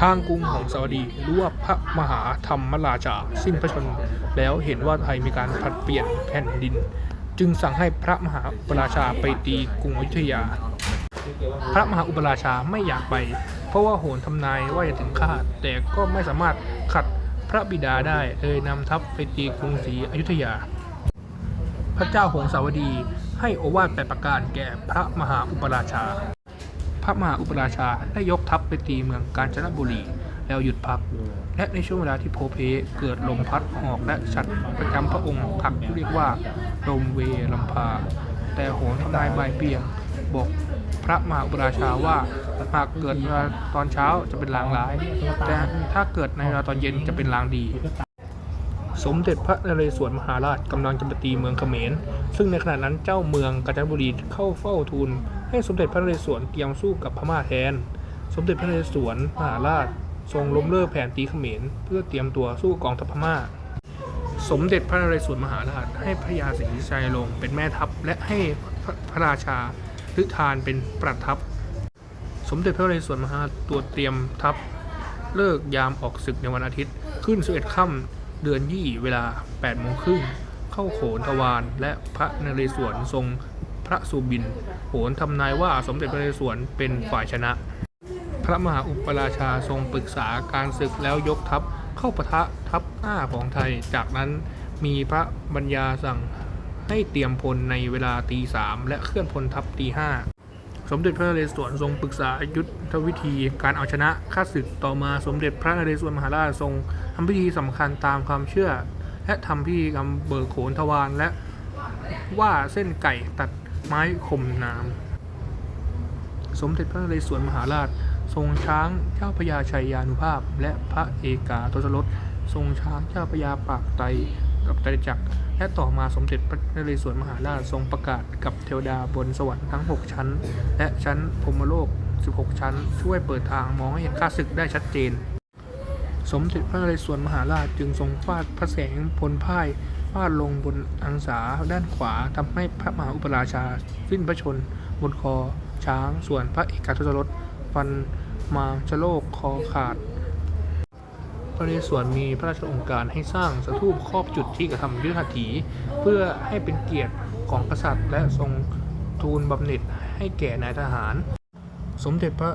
ทางกรุงของสวัสดีรู้ว่าพระมหาธรรมราชาสิ้นพระชนม์แล้วเห็นว่าไทยมีการผลัดเปลี่ยนแผ่นดิน จึงสั่งให้พระมหาอุปราชาไปตีกรุงอยุธยา พระมหาอุปราชาไม่อยากไป เพราะว่าโหนทำนายว่าจะถึงฆาตแต่ก็ไม่สามารถขัดพระบิดาได้เลยนำทัพไปตีกรุงศรีอยุธยา พระเจ้าหงสาวดีให้โอวาทแปดประการแก่พระมหาอุปราชา ระมหาอุปราชาได้ยกทัพไปตีเมืองกาญจนบุรี แล้วหยุดพัก และในช่วงเวลาที่โพเพเกิดลมพัดหอกและฉัดประจำพระองค์พักที่เรียกว่าลมเวลำพา แต่โหนทำนายใบเบียงบอกพระมหาอุปราชาว่าหากเกิดเวลาตอนเช้าจะเป็นลางร้าย แต่ถ้าเกิดในเวลาตอนเย็นจะเป็นลางดีสมเด็จพระนเรศวรมหาราชกำลังจะไปตีเมืองเขมร ซึ่งในขณะนั้นเจ้าเมืองกาญจนบุรีเข้าเฝ้าทูล ให้สมเด็จพระนเรศวรเตรียมสู้กับพม่าแทน สมเด็จพระนเรศวรมหาราช ทรงล้มเลิกแผนตีเขมรเพื่อเตรียมตัวสู้กองทัพพม่า สมเด็จพระนเรศวรมหาราช ให้พระยาศรีชัยลงเป็นแม่ทัพและให้พระราชาฤทานเป็นประทับสมเด็จพระนเรศวรมหาราชตัวเตรียมทัพเลิกยามออกศึกในวันอาทิตย์ขึ้นสิบเอ็ดค่ำเดือนยี่เวลา8โมงครึ่งเข้าโขนทวารและพระนเรศวรทรง ระสุบินโหนทำนายว่าสมเด็จพระนเรศวรเป็นฝ่ายชนะ พระมหาอุปราชาทรงปรึกษาการศึกแล้วยกทัพเข้าปะทะทัพหน้าของไทย จากนั้นมีพระบัญญาสั่งให้เตรียมพลในเวลาตีสามและเคลื่อนพลทัพตีห้าสมเด็จพระนเรศวรทรงปรึกษายุทธวิธีการเอาชนะข้าศึกต่อมาสมเด็จพระนเรศวรมหาราชทรงทำพิธีสำคัญตามความเชื่อ และทำพิธีกรรมเบิกโขนทวารและว่าเส้นไก่ตัด ไม้คมน้ำสมเด็จพระนเรศวรมหาราช ทรงช้างเจ้าพระยาชัยยานุภาพ และพระเอกาทศรสทรงช้างเจ้าพระยาปากไตกับไตรจักร และต่อมาสมเด็จพระนเรศวรมหาราชทรงประกาศกับเทวดาบนสวรรค์ทั้ง 6 ชั้น และชั้นพรมโลก 16 ชั้น ช่วยเปิดทางมองให้เห็นข้าศึกได้ชัดเจน สมเด็จพระนเรศวรมหาราชจึงทรงฟาดพระแสงพลพ่ายฟาดลงบนอังสาด้านขวาทำให้พระมหาอุปราชาสิ้นพระชน บนคอช้างส่วนพระเอกาทศรสฟันมาชะโลกคอขาด พระนเรศวรมีพระราชองค์การให้สร้างสถูปครอบจุดที่กระทำยุทธถีเพื่อให้เป็นเกียรติของกษัตริย์ และทรงทูลบำเหน็จให้แก่นายทหาร สมเด็จพระ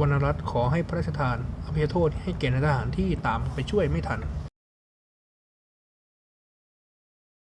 วรรณรัตน์ขอให้พระราชทาน ภัยโทษให้แก่นายทหารที่ตามไปช่วยไม่ทัน